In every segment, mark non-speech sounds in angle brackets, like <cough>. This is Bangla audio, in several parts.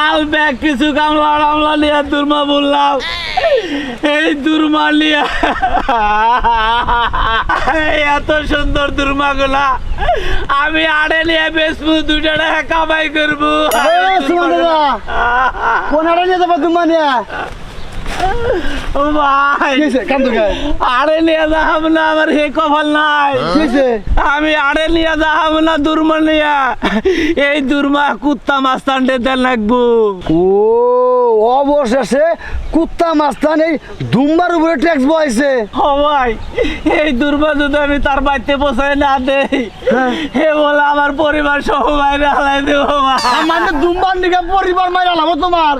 আল ব্যাগ কিছু কামলা টামলা নিয়ে দুর্মা বললাম। এই দুর্মা নিয়ে। এই এত সুন্দর দুর্মা গুলা আমি আড়ে নিয়ে বেসবো দুটো টাকা কামাই করব। কোন আড়ে নিয়ে যাব মানে ও ভাই। কিসে কান্দু নিয়ে যাহাব না আমার হে কপাল নাই। আমি আড়ে নিয়ে যাহাব না দুর্মা নিয়ে। এই দুর্মা কুত্তা মাস্তানটে দেন লাগবো। ও অবশেষে কুত্তা মাস্তান এই দুম্বার উপরে ট্যাক্স বয়েছে ভাই এই দুর্মা যদি আমি তার বাড়িতে বসাই না দেই হে বলে আমার পরিবার সহ বাইরে হালাই দেবো মানে দুম্বার দিকে পরিবার মাইরা লাভ তোমার।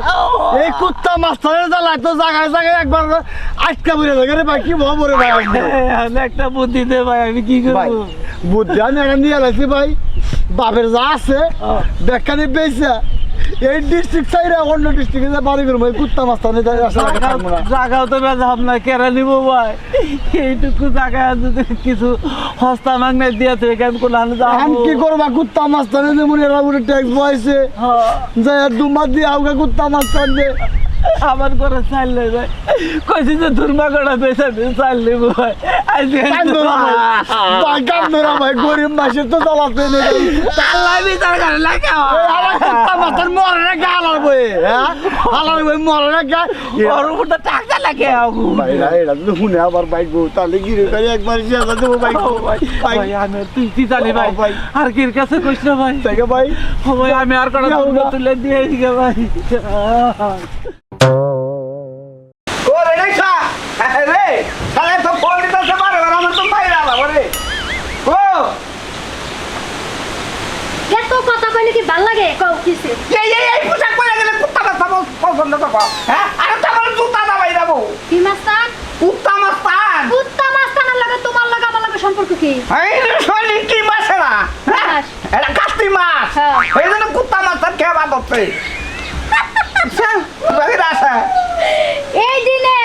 এই কুত্তা মাস্তানের জ্বালায় তো জায়গায় জায়গায় একবার আটকা রে ভাই কি ভাব রে ভাই একটা বুদ্ধি দে ভাই আমি কি বুদ্ধি আমি এখন নিয়ে আলাইছি ভাই। বাপের যা আছে বেকানি পেয়েছে এই ডিস্ট্রিক্ট সাইডে অন্য ডিস্ট্রিক্টে বাড়ি করব এই কুত্তা মাস্তানে জাগাও তো বেজাব না কেরা নিব ভাই। এইটুকু জায়গা যদি কিছু হস্তা মাগনে দিয়ে কোন যাব। কি করবা কুত্তা মাস্তানে যেমন এরা ট্যাক্স হ্যাঁ, যাই দুমার দিয়ে আউকা কুত্তা মাস্তান দে আমার করে চাইলে ভাই কইছি যে পেয়েছে চাইলে ভাই। আজকে কান্দোরা ভাই। ভাই গরিব মাসে তো জ্বালাতে নেই আল্লাহ বিচার করে লাগে মাস্তান মরে গা হালার বই। হ্যাঁ? হালার বই মরে গা। ওর উপর তো টাকা লাগে আগু ভাই। এটা তো শুনে আবার বাইক গো তাহলে গিরে করে একবার জিয়া দেবো বাইক ভাই, আমি তুই তুই জানি ভাই আর কির কাছে কইস না ভাই? থেকে ভাই। ভাই আমি আর কটা যাও দুর্গা না। তুলে দিয়ে দিকে ভাই ও রে রিক্সা রে তাহলে তো ফোন দিতেছে পারে আমার তো বাইরে আলাম রে ও এত কথা কইলে কি ভালো লাগে কও কিসে এই এই এই পোশাক পরে গেলে কুত্তা মাস্তা পছন্দ তো কর হ্যাঁ আরে তো আমার জুতা দাবাই যাব কি মাস্তান কুত্তা মাস্তান কুত্তা মাস্তানের লাগে তোমার লাগে আমার লাগে সম্পর্ক কি এই রে শৈলী কি মাছ এরা হ্যাঁ? মাছ। এটা কাস্তি মাছ হ্যাঁ। এই জন্য কুত্তা মাস্তান খেয়ে হচ্ছে আসে এই দিনে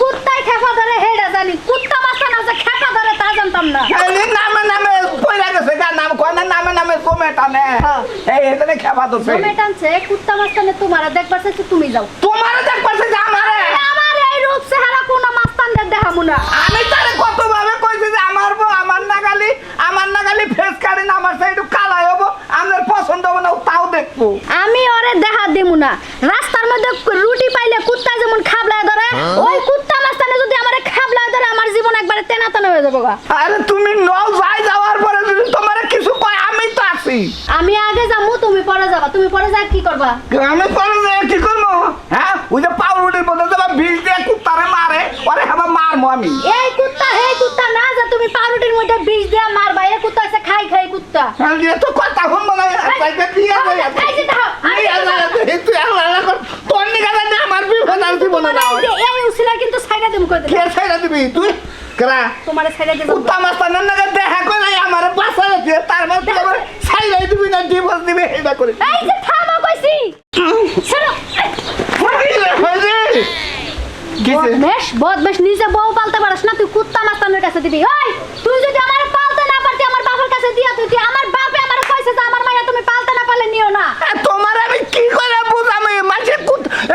কুত্তায় খেপা ধরে হেডা জানি। কুত্তা মাস্তান আছে খেপা ধরে তা জানতাম না। এই নামে নামে পয়লা গেছে গা নাম কয় না নামে নামে কমে টানে। হ্যাঁ। এই এখানে খেপা ধরছে। জমে টানছে কুত্তা মাস্তানে তোমার দেখবার চাইছে তুমি যাও। তোমার দেখ পারছে যে আমারে আমার এই রূপ চেহারা কোন মাস্তানদের দেখামু না। আমি তারে কত ভাবে কইছি যে আমার বউ আমার নাগালি আমার নাগালি ফেস কাটে না আমার সাইডু কালাই হব আমাদের পছন্দ হবে না তাও দেখব আমি ওরে দেখা দেমু না। রাস্তার মধ্যে রুটি পাইলে কুত্তা যেমন খাবলায় ধরে ওই কুত্তা মাস্তানে যদি আমারে খাবলায় ধরে আমার জীবন একবারে তেনা তেনা হয়ে যাব আরে তুমি নও যাই যাওয়ার পরে যদি তোমার কিছু কয় আমি তো আছি। আমি আগে যাব তুমি পরে যাবা। তুমি পরে যা কি করবা? আমি পরে যে কি করব? হ্যাঁ? ওই যে পাউরুটির মধ্যে যাবা বিষ দিয়ে কুত্তারে মারে ওরে হেবা মারবো আমি। এই কুত্তা হে কুত্তা না যা তুমি পাউরুটির মধ্যে বিষ দিয়া মারবা এই কুত্তা আছে খাই খাই কুত্তা। হ্যাঁ, তো বদমেশ বদমেশ নিজে বউ পালতে পারছ না তুই কুত্তা মাস্তানের কাছে দিবি। ওই তুই যদি আমার পালতে না পারতি আমার বাবার কাছে দিয়া তুই আমার বাপে আমার কইছে যে আমার মাইয়া তুমি না। তোমার আমি কি করে বুঝামি?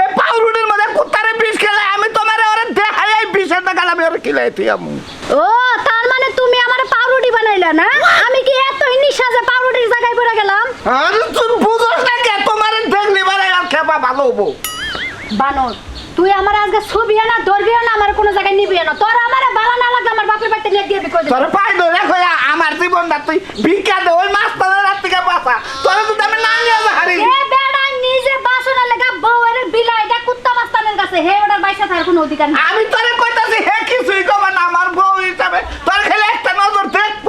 এই পাউরুটির মধ্যে কুত্তারে বিষ খেলে আমি তোমার ওরে দেখাই এই বিষের টাকা আমি ওরে খিলাইতে আমি ও তার মানে তুমি আমার পাউরুটি বানাইলা না? আমি কি এতই নিশা যে পাউরুটির জায়গায় পড়ে গেলাম? আর তুই না কে? তোমার দেখলি মানে আর খেপা ভালো হব। বানর তুই আমার আজকে ছবিও না ধরবিও না আমার কোনো জায়গায় নিবিও না। তোর আমার বালা না লাগলে আমার বাপের বাড়িতে নিয়ে দিয়ে কই তোর পাই ধরে খোয়া আমার জীবনটা তুই ভিক্ষা দে ওই মাছ তোর রাত থেকে বাঁচা। তোর যদি আমি না নিয়ে যা হারি। এ বেড়া নিজে বাসনের লেগা বউয়ের বিলাইটা কুত্তা মাস্তানের কাছে। হে ওটার বাইসা থাকার কোনো অধিকার নেই। আমি তোরে কইতাছি হে কিছুই কবে না আমার বউ হিসাবে। তোর খেলে একটা নজর দেখব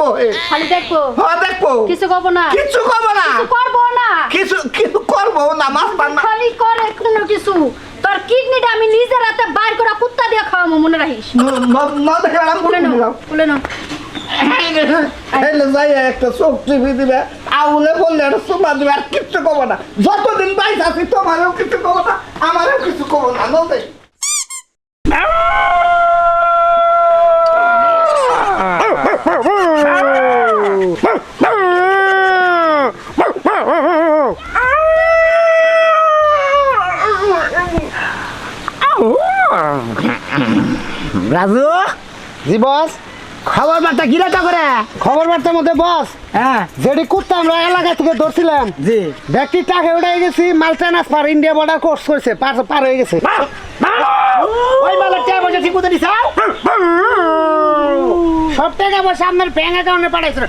খালি দেখব? হ্যাঁ দেখব। কিছু কব না? কিছু কব না। কিছু করব না? কিছু কিছু করব না মাছ পান্না খালি করে কোনো কিছু। কিডনিটা আমি নিজে রাতে বাইর করে কুত্তা দিয়ে খাওয়াবো মনে রাখিস? খুলে নাও খুলে নাও। একটা চোখ টিপি দিবে। আউলে বললে একটা সুমা দিবে আর কিচ্ছু কব না। যতদিন বাইশ আছি তোমারও কিছু কব না আমারও কিছু কবো না নো রাজু জি বস খবর বার্তা কি রাখা করে খবর বার্তার মধ্যে বস হ্যাঁ যেটি কুত্তা আমরা এলাকা থেকে ধরছিলাম জি ব্যক্তি টাকা উঠে গেছি মাল ট্রান্সফার ইন্ডিয়া বর্ডার কোর্স করেছে পার পার হয়ে গেছে ওই মালা টাকা পয়সা ঠিক মতো দিছে সব টাকা পয়সা আপনার ব্যাংক অ্যাকাউন্টে পাঠাইছে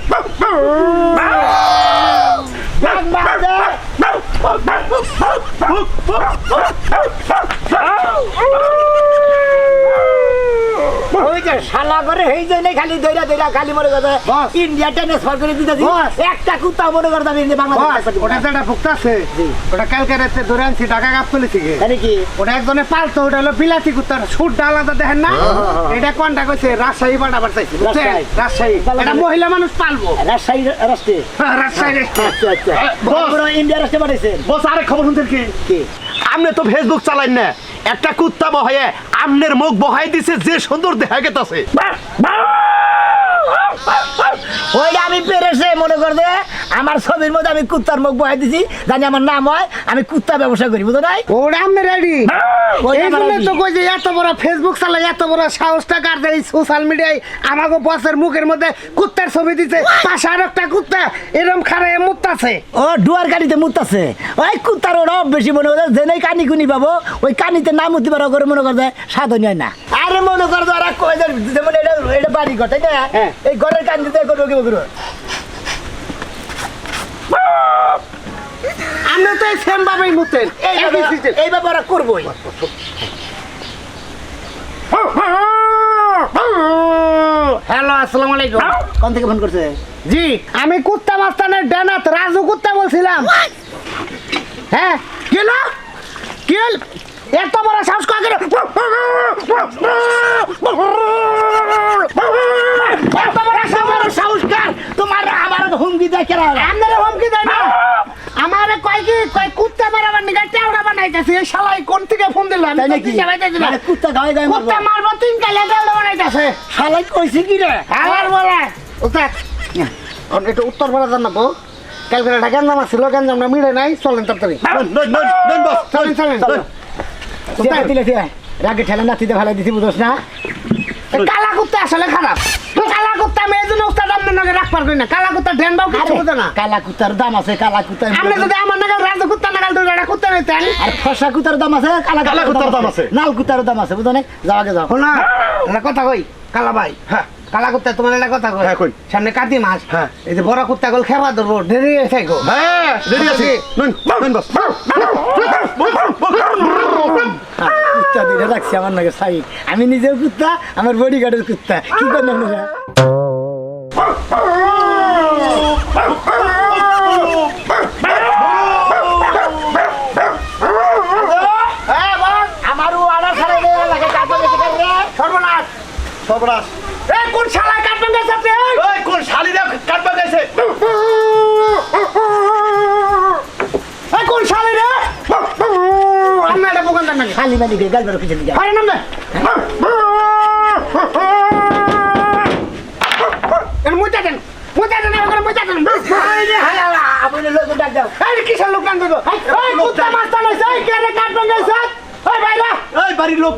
ওই যে শালা করে এই জন্য খালি দইরা দইরা খালি মনে করতে ইন্ডিয়া ট্রান্সফার করে দিতেছি। একটা কুত্তা মনে করতে আমি বাংলাদেশ ওটা যেটা ভুক্ত আছে ওটা কালকে রাতে ধরে আনছি টাকা গাবতলি থেকে কি? ওটা একজনে পালতো ওটা হলো বিলাতি কুত্তার সুট আলাদা দেখেন না? এটা কোনটা কইছে? রাজশাহী চাইছে রাজশাহী। এটা মহিলা মানুষ পালবো। রাজশাহী রাষ্ট্রে হ্যাঁ, রাজশাহী। আচ্ছা আচ্ছা। বড় ইন্ডিয়া রাষ্ট্রে পাঠাইছেন বস আরেক খবর শুনছেন কি? কি? আপনি তো ফেসবুক চালান না। একটা কুত্তা বহায়ে আমনের মুখ বহাই দিছে, যে সুন্দর দেখা গেতাছে। <laughs> ওইটা আমি পেরেছে মনে করবে আমার ছবির মধ্যে আমি কুত্তার মুখ বহাই দিছি জানি আমার নাম হয় আমি কুত্তা ব্যবসা করি বুঝো নাই? ওটা আমি রেডি <laughs> এই তো কই যে এত বড় ফেসবুক চালাই এত বড় সাহসটা কাটতে এই সোশ্যাল মিডিয়ায় আমাকে বসের মুখের মধ্যে কুত্তার ছবি দিছে পাশে আর একটা কুত্তা এরম খারে মুত্তাছে। ও ডুয়ার কানিতে মুতাছে ওই কুত্তার ওরা বেশি মনে করে জেনে কানি কুনি পাবো ওই কানিতে নাম উঠতে পারো করে মনে করবে সাধন হয় না। আরে মনে করবে ওরা যে যেমন এটা এটা বাড়ি ঘর তাই না? হ্যাঁ। এই ঘরের কান্দিতে করব কি আমরা তো এই সেম ভাবেই মুতেন একই system। করবোই। হ্যালো আসসালামু আলাইকুম। কোন থেকে ফোন করছে? জি আমি কুত্তা মাস্তানের ডানাত রাজু কুত্তা বলছিলাম। হ্যাঁ? কি হলো? কি হল? এত বড় সাহস কাকে এত বড় সাহস সাহস কার তোমার আমার হুমকি দেয় কেন? আপনারা হুমকি দেয় না? আমারে কয় কি কয় কুত্তা মারাবার নিগা টেওড়া বানাইতেছে? এই শালাই কোন থেকে ফোন দিলাম তাই নাকি? কুত্তা গায়ে গায়ে মারবো। কুত্তা মারবো তিন কালে টেওড়া বানাইতেছে। শালাই কইছে কি রে? আমার বলে। উস্তাদ একটু উত্তর পাড়া জানাব কালকে একটা গঞ্জাম ছিল গঞ্জামটা মিলে নাই চলেন তাড়াতাড়ি। চলেন। চলেন। রাগে ঠেলা নাতিতে ভালো দিছি বুঝোস না? কালা কুত্তা আসলে খারাপ। কালা কুত্তা আমি এই জন্য উস্তাদ আপনার নাকি রাখবার করি না। কালা কুত্তা ঢেন বাউ কিছু বোঝে না। কালা কুত্তার দাম আছে কালা কুত্তা আপনি যদি আমার নাগাল রাজা কুত্তা নাগাল দুই একটা কুত্তা নিতেন। আর ফসা কুত্তার দাম আছে কালা কালা কুত্তার দাম আছে। কুত্তার দাম আছে বুঝো না? যাও আগে যাও। শোনা একটা কথা কই কালা ভাই। হ্যাঁ। কালা কুত্তা তোমার একটা কথা কই। হ্যাঁ, কই। সামনে কাতি মাছ। হ্যাঁ। এই যে বড় কুত্তা গল খেবা ধরবো হয়েছে হ্যাঁ আছি। নুন নুন বস। কুত্তা দিয়ে রাখছি আমার নাকি সাই আমি নিজেও কুত্তা, আমার বডি গার্ডের কুত্তা। কি আপনারা আমারও আনার ছাড়া লাগে কাপড় সর্বনাশ সর্বনাশ এই কোন শালা কাটবেন গেছে আপনি ওই কোন শালিরা কাটবা গেছে এই কোন শালা রে আমি একটা বোকান দেন নাকি খালি মালি কিছু দিকে আরে নাম দে। এর মুইতা দেন মুইতা দেন এবার মুইতা দেন। আপনি লোক ডাক দাও। এই কিসের লোক নাম দেবো এই কুত্তা মাস্তা লইছে এই কে রে কাটবেন গেছে ওই ভাইরা এই বাড়ির লোক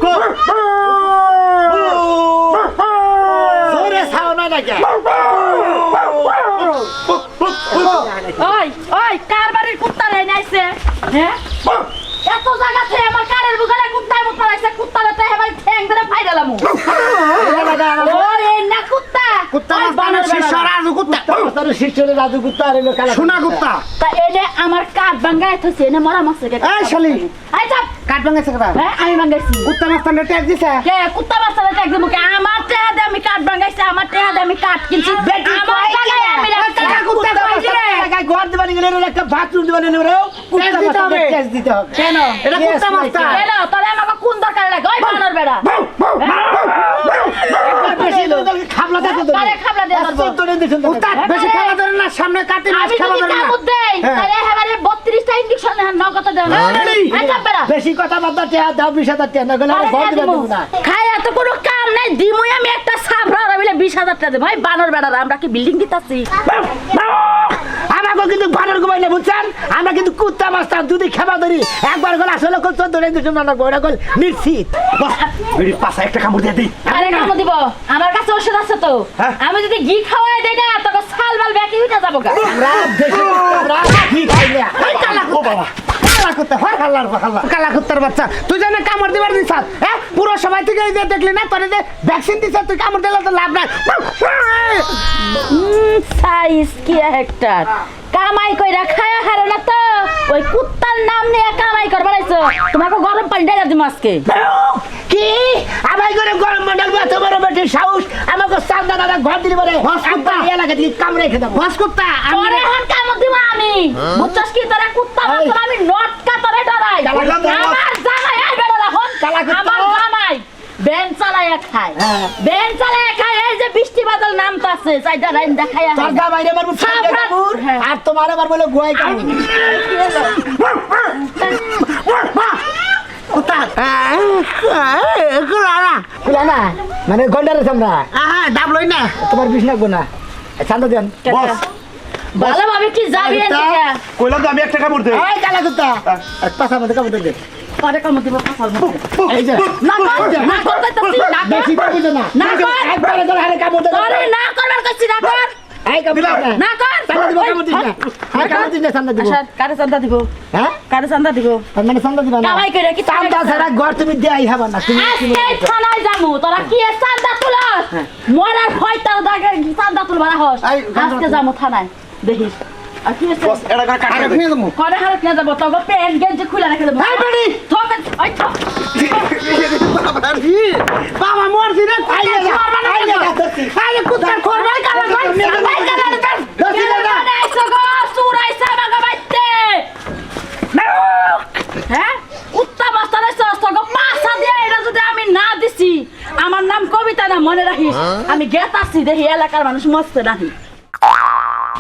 জোরে ছাও না নাকি ওই ওই কার বাড়ির কুত্তা রে নাইছে? হ্যাঁ? এত জায়গা থেকে আমার কারের বুকালে কুত্তায় মুখ পালাইছে কুত্তা রে তাই ভাই ঠ্যাং ধরে ফাই দিলাম ওই এই না কুত্তা কুত্তা ওই মাস্তানের বানর শিষ্য। রাজু কুত্তা শিষ্যরে রাজু কুত্তা আর এলো কালা সোনা কুত্তা তা এনে আমার কাঠ ভাঙ্গায় থছে এনে মরা মাছে কে এই শালি। আই চাপ। কাটবেন গেছে কথা? হ্যাঁ আমি ভাঙ্গাইছি কুত্তা মাস্তানের ট্যাক্স দিছে? কে কুত্তা বাচ্চারা ট্যাগ দেবো কে? আমার টেহা দে আমি কাঠ ভাঙ্গাইছি আমার টেহা দে আমি কাঠ কিনছি। আমার জায়গায় আমি রাখছি? কুত্তা কইছি রে। ঘর দিবানি গেলে একটা বাথরুম দিবানি নেও কুত্তা দিতে দিতে হবে। হবে। ট্যাক্স দিতে হবে। কেন? এটা কুত্তা মাস্তা কেন? তোরে আমাকে কোন দরকার লাগে? ওই বানর বেড়া। সামনে কাটি মাছ না। হ্যাঁ। তাহলে এবারে 32টা ইনজেকশন নগদ দেন এই চাপেরা বেশি কথা দাও বিশ হাজার টাকা না গেলে ঘর দিবে না। খাই এত কোনো কাম নাই। দিমুই আমি একটা সাফরা বিশ হাজার টাকা দেব। ভাই বানর বেড়ারা আমরা কি বিল্ডিং দিতাছি? আমাকে কিন্তু বানর ঘুমাই না বুঝছেন? আমরা কিন্তু কুত্তা মাস্টার যদি খেবা ধরি। একবার গেলে আসলে কোন চোদ্দ রেঞ্জ না গোড়া গল নিশ্চিত। বেড়ি পাশা একটা কামড় দিয়ে দিই। আরে কাম দিব। আমার কাছে ওষুধ আছে তো। হ্যাঁ? আমি যদি ঘি খাওয়াই দেই না তোকে সাল বাল ব্যাকি উঠে যাব গা। আমরা দেশি আমরা কি খাই না। কালা কুত্তা কালা কুত্তা হর খাল্লা কালা কুত্তার বাচ্চা। তুই জানে কামড় দিবার দিছ হ্যাঁ পুরো সবাই থেকে এই যে দেখলি না তোরে যে ভ্যাকসিন দিছ তুই কামড় দিলে তো লাভ নাই। সাইজ কি হেক্টর কামাই কইরা খায়া হারে না তো। ওই কুত্তার নাম নিয়ে কামাই করবার আইছো। তোমাকে গরম পানি ঢেলে দিম আজকে। কি? আমাই করে গরম মন্ডল বা তোমার বেটি সাহস। আমাকে সান্দা দাদা ঘর দিলি বলে একবার এলাকা থেকে কামড়ে খেতে দাও বাস কুত্তা তোরে এখন কামড় দিব আমি। বুঝছস কি? তোরা কুত্তা আমি নটকা তোরে ডরাই। আমার জামাই আমার জামাই বেন চালাইয়া খায়। হ্যাঁ। বেন খায় এই যে বৃষ্টি বাদল নামতাছে চাইটা রাইন তোর মারবো হ্যাঁ। আর তোমার আবার বলে গোয়াই মানে গন্ডারে আমরা হ্যাঁ দাম লই না। তোমার বিষ লাগবো না। চান্দা দেন। বস। ভালোভাবে কি যাবি কইলাম তো আমি একটা কামড় দেই এই কালা কুত্তা এক পাশা মধ্যে কামড় দে পরে কামড় দিব পাছার মধ্যে এই যে না কর না কর কইতাছি না কর বেশি করে বুঝো না। না কর। একবারে ধরে হারে কামড় দে তোরে না করবার কইছি না কর। এই কামড় না কর। চান্দা দিব কামড় দিস না। কামড় দিস না চান্দা দিব। কারে চান্দা দিব? হ্যাঁ? কারে চান্দা দিব? মানে চান্দা দিবা না। কামাই করে কি চান্দা ছাড়া ঘর তুমি দেয়াই হবা না তুমি আজকে থানায় যামু তোরা কি চান্দা তুলস মরার ভয় তার দাগে চান্দা তুলবার হস। আজকে যামু থানায়। দেখিস। বাবা মরছি রে হ্যাঁ? আমি না দিছি আমার নাম কবিতা না মনে রাখিস? আমি গেতাছি দেখি এলাকার মানুষ মস্তে নাহি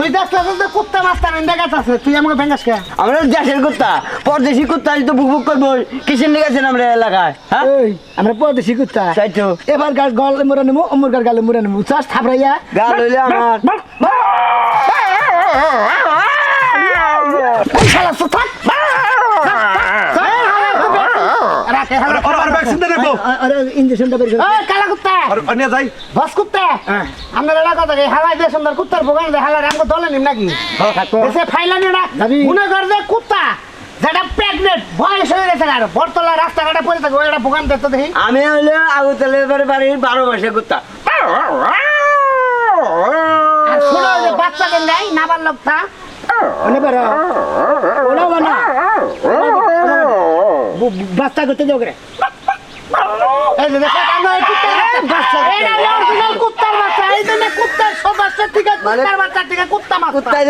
তুই দেখতাছিস তো কুত্তা মাস্টার ইন্দা গাছ তুই আমাকে ভেঙ্গাস কে? আমরা দেশের কুত্তা। পরদেশি কুত্তা তো বুক বুক করব। কিসের নিয়ে গেছেন আমরা এলাকায়? হ্যাঁ? আমরা পরদেশি কুত্তা। তাই তো। এবার গাল গলে মুরে নেব অমর গাল গালে মুরে নেব চাষ থাপড়াইয়া। গাল হইলে আমার। এই শালা থাক। রাখে ওরা ওরা ভ্যাকসিন দিয়ে রাখব আরে ইঞ্জেকশনটা বের করে। এই কালা কুত্তা! আর নিয়ে যাই। বস কুত্তা আমরা এলাকা থেকে হালাই দিয়ে সুন্দর কুত্তার ভোগান দিয়ে হালাই আমাকে দলে নিম নাকি? এসে ফাইলানি না মনে কর যে কুত্তা যেটা প্রেগনেন্ট বয়স হয়ে গেছে আর বরতলা রাস্তাঘাটে পড়ে থাকে ওইটা ভোগান দেখতে দেখি। আমি বাড়ির বারো মাসে কুত্তা। আর শোনো যে বাচ্চাদের নেই নাবার লোকটা ওরা বাচ্চা করতে যাও এটা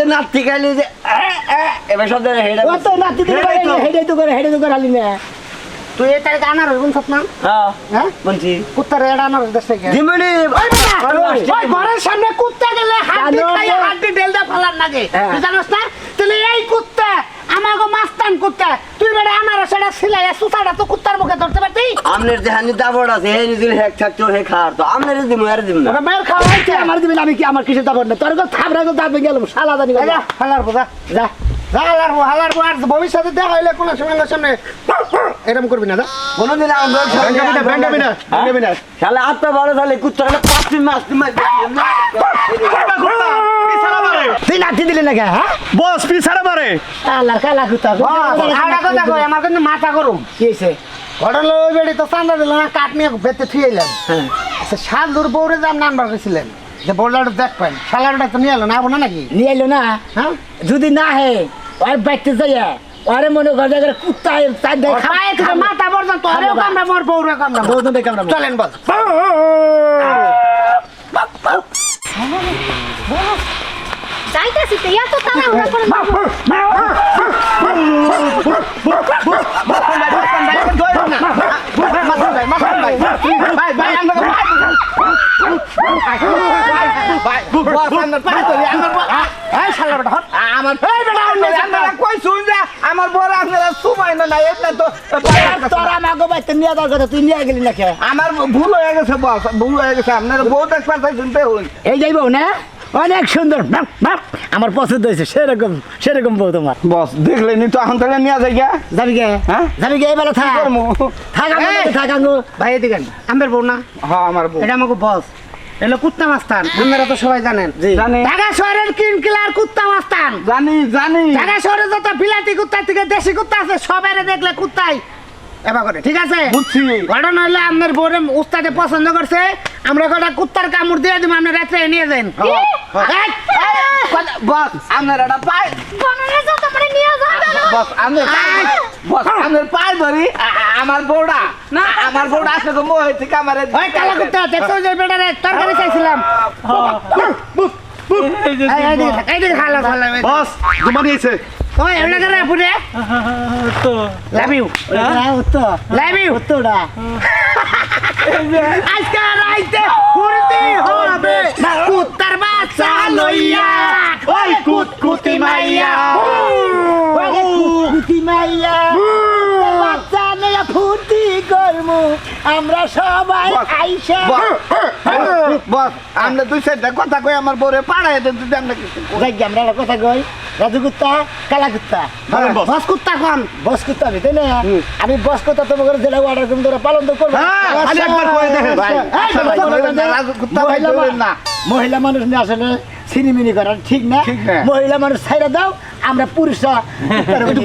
না। তুই এই আনার হইবুন সপ্না হ্যাঁ বলছি। কুত্তার এটা আনার দেশ থেকে। দিমনি ওই ঘরের সামনে কুত্তা গেলে হাড্ডি খাইয়া হাড্ডি ঢেলদা ফালার লাগে হ্যাঁ। তুই জানোস না? তাহলে এই কুত্তা আমাকে মাস্তান কুত্তা সেটা সিলাই সুতাটা তো কুত্তার মুখে ধরতে পারতি? আমনের যে হানি দাবড় আছে হে নিজের হেক থাকতো হে খাওয়ার তো। আমনের দিমু আর দিম না। মেয়ের খাওয়া হয়েছে? আমার দিবি আমি কি আমার কিসে দাবর না? তোর গো থাবরা গো দাবে গেলাম শালা জানি যা হালার যা আর ভবিষ্যতে দেখা হইলে কোনো সময় সামনে এরকম করবি না যা। কোনোদিন আমার ভেঙ্গাবি না ভেঙ্গাবি না ভেঙ্গাবি না। শালা আত্মা বড় তাহলে কুত্তা পাঁচ দিন মাস দিন মাস পিছাড়া মারে তুই লাঠি দিলি না হ্যাঁ বস পিছাড়া মারে। আল্লাহ কালা কুত্তা আড়া কথা কই আমার কিন্তু মাথা গরম। কি হইছে? ঘটনা ওই বেড়ি তো চান্দা দিল না কাঠ নিয়ে বেতে থুইলাম আচ্ছা শাল দূর বউরে যাম নানবার গেছিলেন যে বললাটা দেখ পাই শালারটা তো নিয়ে এলো না না নাকি? নিয়ে এলো না? হ্যাঁ? যদি না হে আর বাইতে যাইয়া আরে মনে কর জায়গায় কুত্তা তাই দেখ পায়ে থেকে মাথা পর্যন্ত আরেও কামড়া মর বউরে কামড়া দুজন দেখ আমরা চলেন বল যাইতেছি তো এত তাড়াহুড়া করে আমরা বড় আপনারা সুমাই না এটা তো তোর আমাকে বাইতে নিয়ে কথা তুই নিয়ে গেলি না কে আমার ভুল হয়ে গেছে বস ভুল হয়ে গেছে আপনারা বহুত এক্সপার্ট শুনতে হন এই যাইবো না অনেক সুন্দর। বাহ, বাহ। আমার পছন্দ হয়েছে সেরকম সেরকম বউ তোমার। বস দেখলে নি তো এখন তাহলে নিয়ে যাই গা যাবি গে? হ্যাঁ? যাবি গে এবার থাক। থাক আমার থাক ভাই এদিকে। আমার বউ না? হ্যাঁ আমার বউ। এটা আমাকে বস। এলো কুত্তা মাস্তান আপনারা তো সবাই জানেন। জানি। ঢাকা শহরের কিন কিলার কুত্তা মাস্তান জানি জানি। ঢাকা শহরে যত বিলাতি কুত্তা থেকে দেশি কুত্তা আছে সবাই দেখলে কুত্তাই এবার করে ঠিক আছে? বুঝছি। ঘটনা হলে আপনার বউরে উস্তাদে পছন্দ করছে আমরা কটা কুত্তার কামড় দিয়ে দিব আপনি রাত্রে নিয়ে যান। বস আপনার এটা পাই নিয়ে যাবে না বস বস আমার পাই ধরি আমার বউটা না। আমার বউটা আসলে তো মোহ থেকে আমার ওই কালা কুত্তা দেখছ যে বেটারে তরকারি চাইছিলাম। এই এইদিকে খালা খালা বস ঘুমানি আইছে ওই এমনি করে পুরে তো লাভ ইউ উত্তর লাভ ইউ উত্তরটা আজকে রাইতে ফুর্তি হবে কুত্তার বাচ্চা লইয়া ওই কুতকুতি মাইয়া কুতি মাইয়া বাচ্চা নিয়ে ফুর্তি করমু আমরা সবাই আইসা বস আমরা দুই সাইডটা কথা কই আমার বউরে পাড়াই দেন যদি আমরা। যাই গে, আমরা কথা কই রাজু কুত্তা কালা কুত্তা বস বস কুত্তা কোন বস কুত্তা আমি তাই না আমি বস কুত্তা তোমাকে জেলা অর্ডার করুন তোরা পালন তো করব হ্যাঁ, খালি একবার কয়ে দেখেন, ভাই। না, বলবেন না। রাজু কুত্তা ভাই মহিলা না। মহিলা মানুষ নিয়ে আসলে সিনিমিনি করার ঠিক না ঠিক না। মহিলা মানুষ ছাইরা দাও আমরা পুরুষরা করো, করো।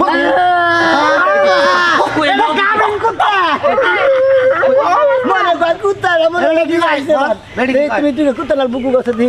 করো। কুত্তা। কুত্তা রে, কর কি আইছে আমার। Ready, এই তুমি তুমি কুত্তার বুকু গছে দি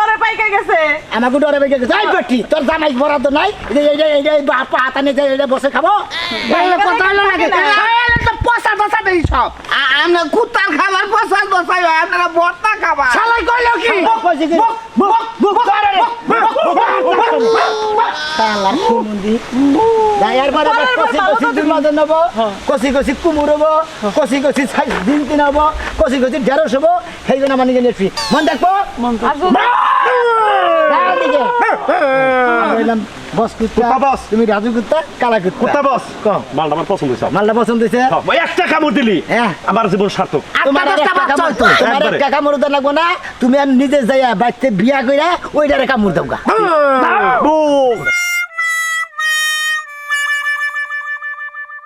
গেছে আমাকে ডরে বেগে গেছে পাটি তোর জামাই বরাদ্দ নাই এই যে এই যে এই বাপা হাতা নিয়ে যে বসে খাব এগুলো কথা হলো নাকি তো পয়সা টসা দেই সব আমরা কুত্তার খাবার পছন্দ বসাই আপনারা বর্তা খাবার শালাই কইলো কি কইছে কি? শালার সুমন্দি। যাই আর বারে বারে কষি কষি দুর্মাদন নেব, কষি কষি কুমুর হব, কষি কষি সাইজ দিনতি নেব, কষি কষি ঢেঁড়স হব, সেই জন্য আমার নিজে। মন দেখব? বস কুত্তা, কুত্তা বস। তুমি রাজু কুত্তা কালা কুত্তা? কুত্তা বস। মালটা আমার পছন্দ হয়েছে। মালটা পছন্দ হয়েছে? একটা কামড় দিলি। হ্যাঁ। আমার জীবন সার্থক। তোমার আর দশটা একটা বাচ্চা কামড়- হইতো। তোমার একটা কামড় দেওয়া লাগবো না। তুমি আর নিজে যাইয়া বাড়িতে বিয়া কইরা ওইটারে কামড় দাও গা।